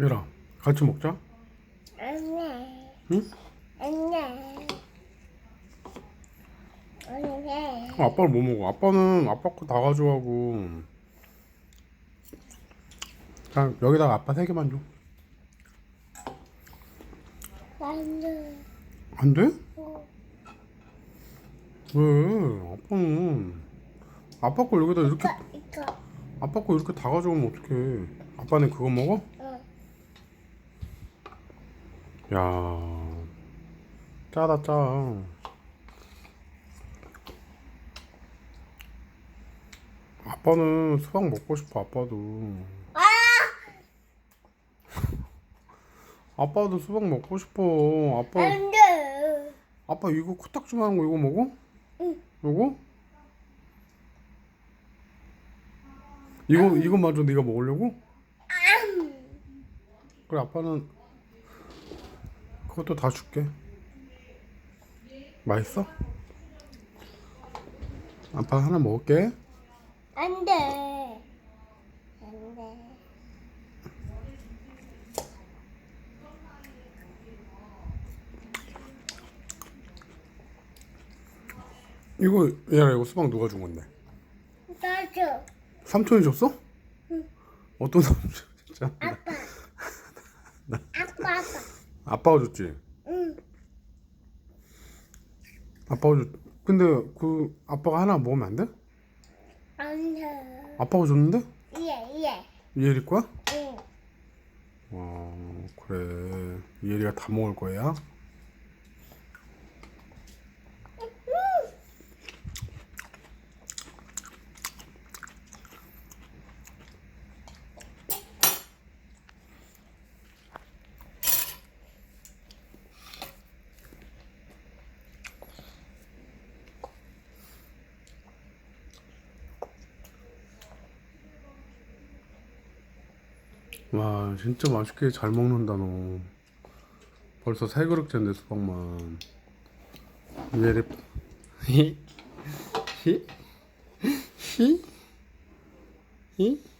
얘라 같이 먹자 안돼. 응? 안돼. 안돼. 어, 아빠는 뭐 먹어? 아빠는 아빠 거 다 가져가고 그냥 여기다가 아빠 세 개만 줘 안돼. 안 돼? 왜? 아빠는 아빠 거 여기다 이렇게 이거 이거. 아빠 거 이렇게 다 가져오면 어떡해 아빠는 그거 먹어? 응. 야 짜다 짜 아빠는 수박 먹고 싶어 아빠도 아! 아빠도 수박 먹고 싶어 아빠 안돼. 아빠 이거 코딱지만한 거 이거 먹어? 응. 이거? 이거 이거 마저 네가 먹으려고? 그래 아빠는 그것도 다 줄게 맛있어? 아빠 하나 먹을게 안 돼. 안 돼. 이거 얘라 이거 수박 누가 준 건데? 나 줘. 삼촌이 줬어? 어떤 삼촌 진짜 아빠. 아빠 아빠. 아빠가 줬지? 응. 아빠가 줬 근데 그 아빠가 하나 먹으면 안 돼? 안 돼. 아빠가 줬는데? 예 예. 이혜리 거야? 응. 어 그래 이혜리가 다 먹을 거야? 와 진짜 맛있게 잘 먹는다 너 벌써 세 그릇째인데 수박만 이혜리 히? 히? 히? 히?